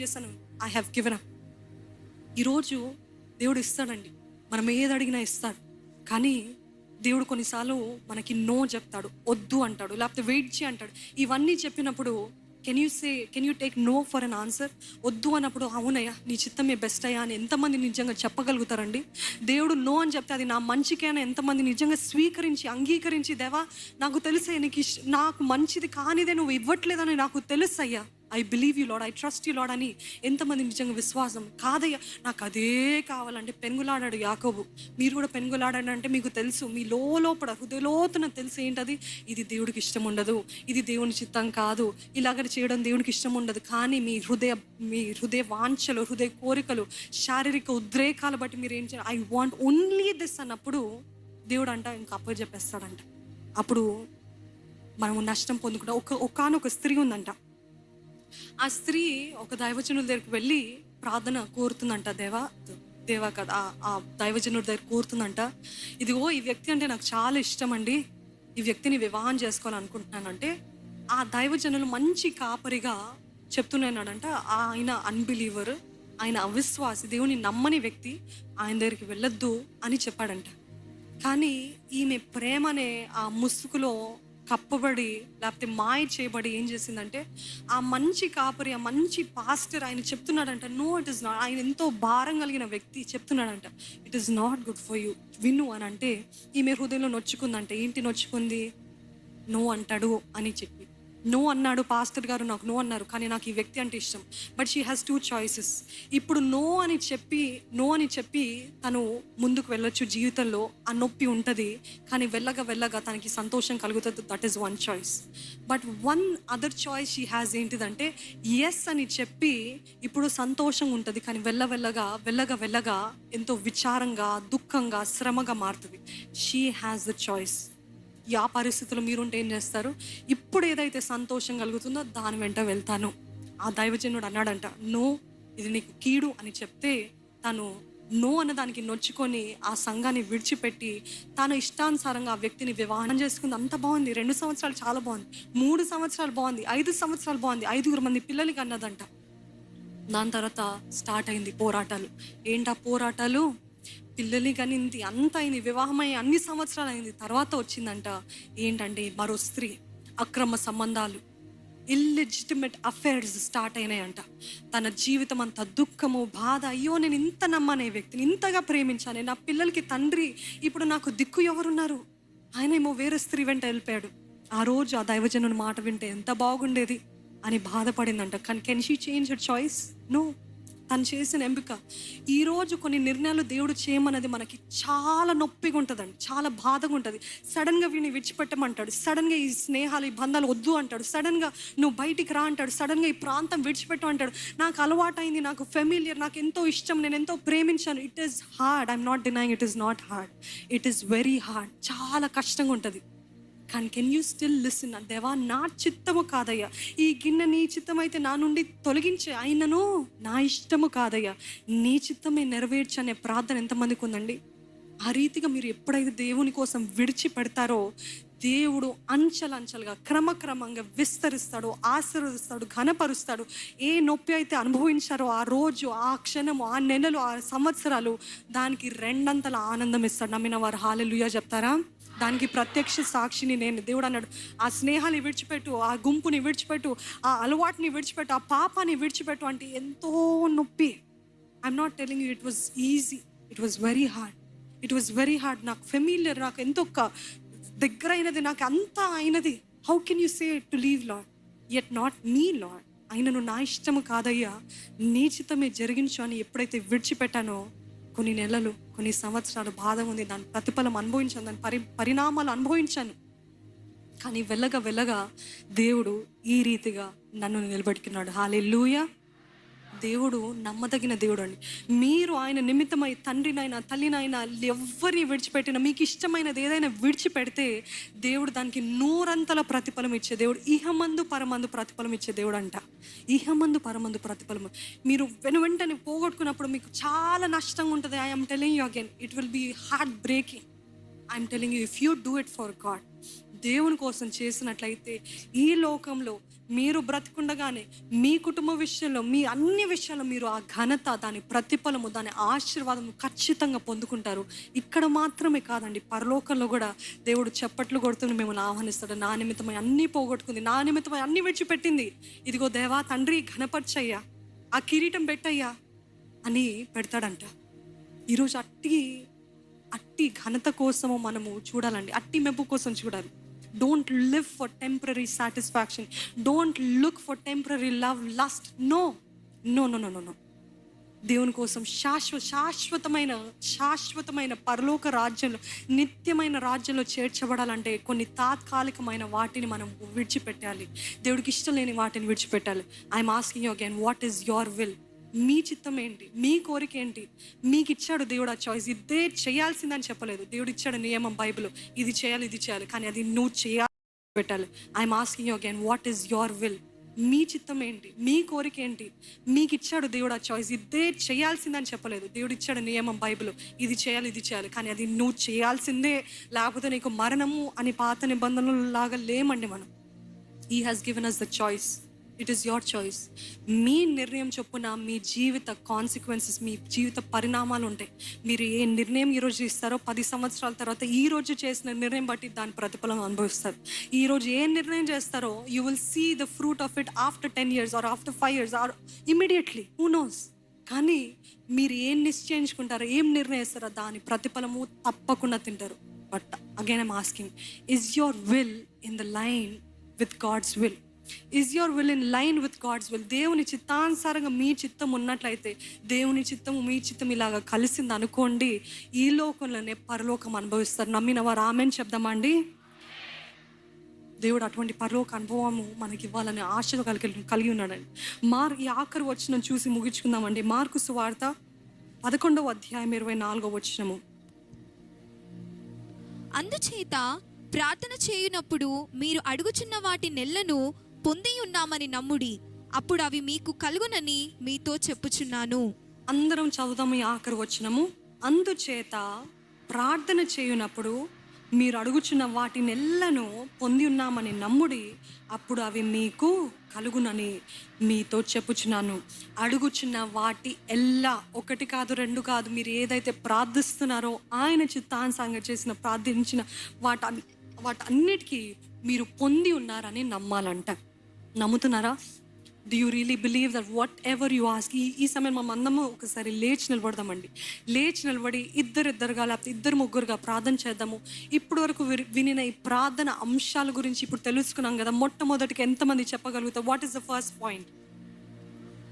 చేశాను I have given up ఈరోజు దేవుడు ఇస్తాడండి. మనం ఏది అడిగినా ఇస్తాడు. కానీ దేవుడు కొన్నిసార్లు మనకి నో చెప్తాడు. వద్దు అంటాడు. లేకపోతే వెయిట్ చేయి అంటాడు. ఇవన్నీ చెప్పినప్పుడు can you say can you take no for an answer వద్దు అన్నప్పుడు అవునయ్యా నీ చిత్తమే బెస్ట్ అయ్యా అని ఎంతమంది నిజంగా చెప్పగలుగుతారండి? దేవుడు నో అని చెప్తే అది నా మంచికైనా ఎంతమంది నిజంగా స్వీకరించి అంగీకరించి దేవా నాకు తెలుసే నీకు ఇష్- నాకు మంచిది కానిదే నువ్వు ఇవ్వట్లేదని నాకు తెలుసు అయ్యా I believe you lord I trust you lord అని ఎంతమంది నిజంగా విశ్వాసం. కాదయ్యా నాకు అదే కావాలంటే పెనుగులాడాడు యాకోబు. మీరు కూడా పెనుగులాడాడు అంటే మీకు తెలుసు. మీ లోపల హృదయలోతున తెలుసు ఏంటది? ఇది దేవుడికి ఇష్టం ఉండదు. ఇది దేవుని చిత్తం కాదు. ఇలాగ చేయడం దేవునికి ఇష్టం ఉండదు. కానీ మీ హృదయ మీ హృదయ వాంఛలు హృదయ కోరికలు శారీరక ఉద్రేకాలు బట్టి మీరు ఏం చేయాలి? ఐ వాంట్ ఓన్లీ దిస్ అన్నప్పుడు దేవుడు అంట ఇంకా అప్ప చెప్పేస్తాడంట. అప్పుడు మనము నష్టం పొందుకుంటాం. ఒక ఒకనొక స్త్రీ ఉందంట. ఆ స్త్రీ ఒక దైవజనుల దగ్గరికి వెళ్ళి ప్రార్థన కోరుతుందంట దేవా దేవా కదా ఆ- ఆ దైవజనుడి దగ్గర కోరుతుందంట. ఇదిగో ఈ వ్యక్తి అంటే నాకు చాలా ఇష్టం అండి ఈ వ్యక్తిని వివాహం చేసుకోవాలనుకుంటున్నానంటే ఆ దైవజనులు మంచి కాపరిగా చెప్తున్నాడంట ఆయన అన్బిలీవర్ ఆయన అవిశ్వాసి దేవుని నమ్మని వ్యక్తి ఆయన దగ్గరికి వెళ్ళొద్దు అని చెప్పాడంట. కానీ ఈమె ప్రేమనే ఆ ముసుగులో కప్పబడి లేకపోతే మాయ చేయబడి ఏం చేసిందంటే ఆ మంచి కాపరి ఆ మంచి పాస్టర్ ఆయన చెప్తున్నాడంట నో ఇట్ ఇస్ నాట్ ఆయన ఎంతో భారం కలిగిన వ్యక్తి చెప్తున్నాడంట it is not good for you విను అని అంటే ఈమె హృదయంలో నొచ్చుకుందంట. ఏంటి నొచ్చుకుంది? నో అంటాడు అని చెప్పి. నో అన్నాడు పాస్టర్ గారు నాకు నో అన్నారు కానీ నాకు ఈ వ్యక్తి అంటే ఇష్టం. But she has two choices ఇప్పుడు నో అని చెప్పి నో అని చెప్పి తను ముందుకు వెళ్ళొచ్చు జీవితంలో ఆ నొప్పి ఉంటుంది కానీ వెళ్ళగా వెళ్ళగా తనకి సంతోషం కలుగుతుంది. That is one choice but one other choice she has ఏంటిదంటే ఎస్ అని చెప్పి ఇప్పుడు సంతోషం ఉంటుంది కానీ వెళ్ళ వెళ్ళగా వెళ్ళగా వెళ్ళగా ఎంతో విచారంగా దుఃఖంగా శ్రమగా మారుతుంది. షీ హ్యాస్ ద చాయిస్ ఆ పరిస్థితుల్లో మీరుంటే ఏం చేస్తారు? ఇప్పుడు ఏదైతే సంతోషం కలుగుతుందో దాని వెంట వెళ్తాను. ఆ దైవజనుడు అన్నాడంట నో ఇది నీకు కీడు అని చెప్తే తను నో అన్న దానికి నొచ్చుకొని ఆ సంఘాన్ని విడిచిపెట్టి తన ఇష్టానుసారంగా ఆ వ్యక్తిని వివాహం చేసుకుంది. అంత బాగుంది. రెండు సంవత్సరాలు చాలా బాగుంది. మూడు సంవత్సరాలు బాగుంది. ఐదు సంవత్సరాలు బాగుంది. ఐదుగురు మంది పిల్లలకి అన్నదంట. దాని తర్వాత స్టార్ట్ అయింది పోరాటాలు. ఏంటా పోరాటాలు? పిల్లలు కనింది అంత అయింది వివాహం అయ్యి అన్ని సంవత్సరాలు అయింది. తర్వాత వచ్చిందంట ఏంటంటే మరో స్త్రీ అక్రమ సంబంధాలు ఇల్లిజిటిమేట్ అఫైర్స్ స్టార్ట్ అయినాయంట. తన జీవితం అంత దుఃఖము బాధ అయ్యో నేను ఇంత నమ్మనే వ్యక్తిని ఇంతగా ప్రేమించాను నా పిల్లలకి తండ్రి ఇప్పుడు నాకు దిక్కు ఎవరున్నారు? ఆయన ఏమో వేరే స్త్రీ వెంట వెళ్ళిపోయాడు. ఆ రోజు ఆ దైవజనుని మాట వింటే ఎంత బాగుండేది అని బాధపడిందంట. కానీ can she change her choice no తను చేసిన ఎంపిక. ఈరోజు కొన్ని నిర్ణయాలు దేవుడు చేయమన్నది మనకి చాలా నొప్పిగా ఉంటుందండి. చాలా బాధగా ఉంటుంది. సడన్గా వీడిని విడిచిపెట్టమంటాడు. సడన్గా ఈ స్నేహాలు ఈ బంధాలు వద్దు అంటాడు. సడన్గా నువ్వు బయటికి రా అంటాడు. సడన్గా ఈ ప్రాంతం విడిచిపెట్టు అంటాడు. నాకు అలవాటైంది నాకు ఫెమిలియర్ నాకు ఎంతో ఇష్టం నేను ఎంతో ప్రేమించాను. It is hard I'm not denying it is not hard it is very hard చాలా కష్టంగా ఉంటుంది. కానీ కెన్ యూ స్టిల్ లిసన్ దేవా నా చిత్తము కాదయ్యా. ఈ గిన్నె నీ చిత్తం అయితే నా నుండి తొలగించే అయినను నా ఇష్టము కాదయ్యా. నీ చిత్తమే నెరవేర్చు అనే ప్రార్థన ఎంతమందికి ఉందండి? ఆ రీతిగా మీరు ఎప్పుడైతే దేవుని కోసం విడిచిపెడతారో దేవుడు అంచెలంచెలుగా క్రమక్రమంగా విస్తరిస్తాడు ఆశీర్వదిస్తాడు ఘనపరుస్తాడు. ఏ నొప్పి అయితే అనుభవించారో ఆ రోజు ఆ క్షణము ఆ నెలలు ఆ సంవత్సరాలు దానికి రెండంతల ఆనందం ఇస్తాడు. నమ్మిన వారు హాలెలుయా చెప్తారా? దానికి ప్రత్యక్ష సాక్షిని నేను దేవుడు అన్నాడు. ఆ స్నేహాన్ని విడిచిపెట్టు ఆ గుంపుని విడిచిపెట్టు ఆ అలవాటుని విడిచిపెట్టు ఆ పాపాన్ని విడిచిపెట్టు అంటే ఎంతో నొప్పి. I'm not telling you it was easy it was very hard it was very hard నాకు ఫెమిలియర్ నాకు ఎంతో దగ్గర అయినది నాకు అంతా అయినది. How can you say to leave lord at not me lord ఆయనను నా ఇష్టము కాదయ్యా. నీ చిత్తమే జరిగించు అని ఎప్పుడైతే విడిచిపెట్టానో కొన్ని నెలలు కొన్ని సంవత్సరాలు బాధ ఉంది. దాని ప్రతిఫలం అనుభవించాను. దాని పరి పరిణామాలు అనుభవించాను. కానీ వెళ్ళగా వెళ్ళగా దేవుడు ఈ రీతిగా నన్ను నిలబెట్టుకున్నాడు హాలెల్లుయా. దేవుడు నమ్మదగిన దేవుడు అండి. మీరు ఆయన నిమిత్తమై తండ్రినైనా తల్లినైనా ఎవరిని విడిచిపెట్టినా మీకు ఇష్టమైనది ఏదైనా విడిచిపెడితే దేవుడు దానికి నూరంతల ప్రతిఫలం ఇచ్చే దేవుడు ఇహమందు పరమందు ప్రతిఫలం ఇచ్చే దేవుడు అంట. ఇహమందు పరమందు ప్రతిఫలం. మీరు వెను వెంటనే పోగొట్టుకున్నప్పుడు మీకు చాలా నష్టంగా ఉంటుంది. I'm telling you again it will be heart breaking I'm telling you if you do it for god దేవుని కోసం చేసినట్లయితే ఈ లోకంలో మీరు బ్రతికుండగానే మీ కుటుంబ విషయంలో మీ అన్ని విషయాల్లో మీరు ఆ ఘనత దాని ప్రతిఫలము దాని ఆశీర్వాదము ఖచ్చితంగా పొందుకుంటారు. ఇక్కడ మాత్రమే కాదండి పరలోకంలో కూడా దేవుడు చప్పట్లు కొడుతూ మిమ్మల్ని ఆహ్వానిస్తాడు. నా నిమిత్తమై అన్నీ పోగొట్టుకుంది నా నిమిత్తమై అన్ని విడిచిపెట్టింది. ఇదిగో దేవా తండ్రి ఘనపరిచయ్యా ఆ కిరీటం పెట్టయ్యా అని పెడతాడంట. ఈరోజు అట్టి అట్టి ఘనత కోసము మనము చూడాలండి. అట్టి మెప్పు కోసం చూడాలి. Don't live for temporary satisfaction don't look for temporary love lust no no no no no no దేవుని కోసం శాశ్వత శాశ్వతమైన శాశ్వతమైన పరలోక రాజ్యంలో నిత్యమైన రాజ్యంలో చేర్చబడాలంటే కొన్ని తాత్కాలికమైన వాటిని మనం విడిచిపెట్టాలి. దేవుడికి ఇష్టం లేని వాటిని విడిచిపెట్టాలి. I'm asking you again what is your will మీ చిత్తం ఏంటి? మీ కోరిక ఏంటి? మీకు ఇచ్చాడు దేవుడు ఆ చాయిస్ ఇదే చేయాల్సిందని చెప్పలేదు. దేవుడు ఇచ్చాడు నియమం బైబిల్. ఇది చేయాలి ఇది చేయాలి. కానీ అది నువ్వు చేయాలి పెట్టాలి. I'm asking you again what is your will మీ చిత్తం ఏంటి? మీ కోరిక ఏంటి? మీకు ఇచ్చాడు దేవుడు ఆ చాయిస్ ఇదే చేయాల్సిందని చెప్పలేదు. దేవుడు ఇచ్చాడు నియమం బైబిల్. ఇది చేయాలి ఇది చేయాలి. కానీ అది నువ్వు చేయాల్సిందే. లేకపోతే నీకు మరణము అని పాత నిబంధనలు లాగా లేమండి మనం. He has given us the choice it is your choice మీ నిర్ణయం చొప్పున మీ జీవిత కాన్సిక్వెన్సెస్ మీ జీవిత పరిణామాలు ఉంటాయి. మీరు ఏ నిర్ణయం ఈరోజు ఇస్తారో పది సంవత్సరాల తర్వాత ఈ రోజు చేసిన నిర్ణయం బట్టి దాని ప్రతిఫలం అనుభవిస్తారు. ఈరోజు ఏ నిర్ణయం చేస్తారో you will see the fruit of it after ten years or after five years or immediately who knows కానీ మీరు ఏం నిశ్చయించుకుంటారో ఏం నిర్ణయిస్తారో దాని ప్రతిఫలము తప్పకుండా తింటారు. But again I'm asking is your will in the line with god's will is your will in line with god's will దేవుని చిత్తానుసారంగా మీ చిత్తం ఉన్నట్లయితే దేవుని చిత్తము మీ చిత్తం ఇలాగా కలిసింది అనుకోండి ఈ లోకంలోనే పరలోకం అనుభవిస్తారు. నమ్మిన వారు ఆమెను చెప్దామండి. దేవుడు అటువంటి పరలోక అనుభవము మనకి ఇవ్వాలని ఆశ కలిగి కలిగి ఉన్నాడండి. మార్ ఈ ఆఖరు వచ్చిన చూసి ముగించుకుందామండి. మార్కు సువార్త పదకొండవ అధ్యాయం ఇరవై నాలుగో వచ్చినము అందుచేత ప్రార్థన చేయునప్పుడు మీరు అడుగుచున్న వాటి నెలను పొంది ఉన్నామని నమ్ముడి అప్పుడు అవి మీకు కలుగునని మీతో చెప్పుచున్నాను. అందరం చదువుదాము ఈ ఆఖరి వచ్చినము అందుచేత ప్రార్థన చేయునప్పుడు మీరు అడుగుచున్న వాటినెల్లను పొంది ఉన్నామని నమ్ముడి అప్పుడు అవి మీకు కలుగునని మీతో చెప్పుచున్నాను. అడుగుచున్న వాటి ఎల్లా ఒకటి కాదు రెండు కాదు మీరు ఏదైతే ప్రార్థిస్తున్నారో ఆయన చిత్తానుసారంగా చేసిన ప్రార్థించిన వాటి వాటన్నిటికీ మీరు పొంది ఉన్నారని నమ్మాలంట. నమ్ముతున్నారా? Do you really believe that whatever you ask ఈ ఈ సమయం మనం అందము ఒకసారి లేచి నిలబడదామండి. లేచి నిలబడి ఇద్దరు ఇద్దరుగా లేకపోతే ఇద్దరు ముగ్గురుగా ప్రార్థన చేద్దాము. ఇప్పటి వరకు వినిన ఈ ప్రార్థన అంశాల గురించి ఇప్పుడు తెలుసుకున్నాం కదా. మొట్టమొదటికి ఎంతమంది చెప్పగలుగుతారు? What is the first point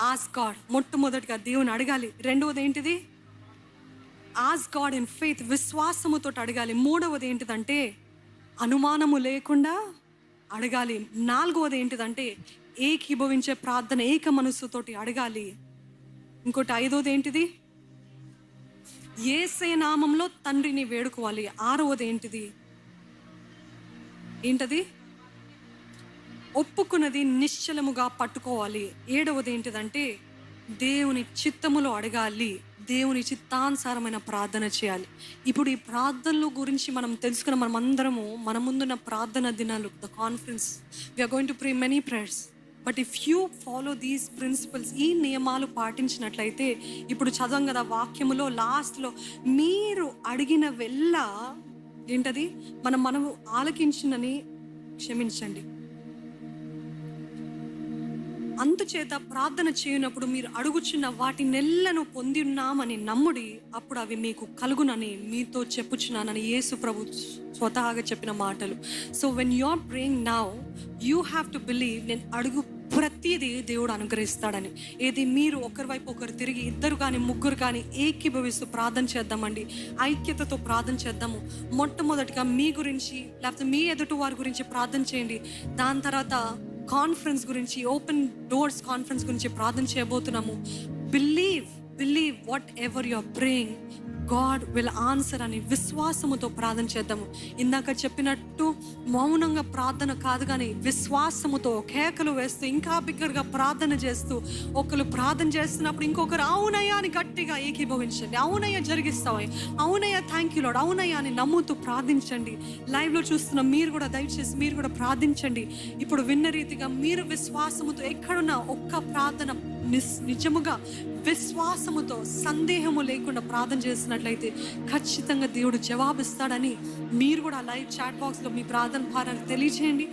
ask god మొట్టమొదటిగా దేవుని అడగాలి. రెండవది ఏంటిది? ఆస్ గాడ్ ఇన్ ఫెయిత్ విశ్వాసముతో అడగాలి. మూడవది ఏంటిదంటే అనుమానము లేకుండా అడగాలి. నాలుగవది ఏంటిదంటే ఏకీభవించే ప్రార్థన ఏక మనస్సుతోటి అడగాలి. ఇంకోటి ఐదవది ఏంటిది? ఏసే నామంలో తండ్రిని వేడుకోవాలి. ఆరవది ఏంటిది? ఏంటది? ఒప్పుకున్నది నిశ్చలముగా పట్టుకోవాలి. ఏడవది ఏంటిదంటే దేవుని చిత్తములో అడగాలి. దేవుని చిత్తానుసారమైన ప్రార్థన చేయాలి. ఇప్పుడు ఈ ప్రార్థనల గురించి మనం తెలుసుకున్న మనం అందరము మన ముందున్న ప్రార్థన దినాలు the conference we're going to pray many prayers but if you follow these principles ఈ నియమాలు పాటించినట్లయితే ఇప్పుడు చదవం కదా వాక్యములో లాస్ట్లో మీరు అడిగిన వెళ్ళ ఏంటది? మనం మనము ఆలకించినని క్షమించండి. అందుచేత ప్రార్థన చేయనప్పుడు మీరు అడుగుచున్న వాటి నెల్లను పొంది ఉన్నామని నమ్ముడి అప్పుడు అవి మీకు కలుగునని మీతో చెప్పుచున్నానని యేసు ప్రభు స్వతహాగా చెప్పిన మాటలు. So when you are praying now you have to believe నేను అడుగు ప్రతిదీ దేవుడు అనుగ్రహిస్తాడని. ఏది మీరు ఒకరి వైపు ఒకరు తిరిగి ఇద్దరు కానీ ముగ్గురు కానీ ఏకీభవిస్తూ ప్రార్థన చేద్దామండి. ఐక్యతతో ప్రార్థన చేద్దాము. మొట్టమొదటిగా మీ గురించి లేకపోతే మీ ఎదుటి వారి గురించి ప్రార్థన చేయండి. దాని తర్వాత కాన్ఫరెన్స్ గురించి ఓపెన్ డోర్స్ కాన్ఫరెన్స్ గురించి ప్రార్థన చేయబోతున్నాము. Believe believe whatever your praying god will answer అని విశ్వాసముతో ప్రార్థన చేద్దాము. ఇందాక చెప్పినట్టు మౌనంగా ప్రార్థన కాదు కానీ విశ్వాసముతో కేకలు వేస్తూ ఇంకా బిగ్గరగా ప్రార్థన చేస్తూ ఒకరు ప్రార్థన చేస్తున్నప్పుడు ఇంకొకరు అవునయ్యా అని గట్టిగా ఏకీభవించండి. అవునయ్యా జరిగిస్తావయ్య అవునయ్యా థ్యాంక్ యూ లోడ్ అవునయ్యా అని నమ్ముతూ ప్రార్థించండి. లైవ్లో చూస్తున్న మీరు కూడా దయచేసి మీరు కూడా ప్రార్థించండి. ఇప్పుడు విన్న రీతిగా మీరు విశ్వాసముతో ఎక్కడున్నా ఒక్క ప్రార్థన నిజముగా విశ్వాసముతో సందేహము లేకుండా ప్రార్థన చేసినట్లయితే ఖచ్చితంగా దేవుడు జవాబిస్తాడని మీరు కూడా లైవ్ చాట్ బాక్స్లో మీ ప్రార్థన భారాన్ని తెలియజేయండి.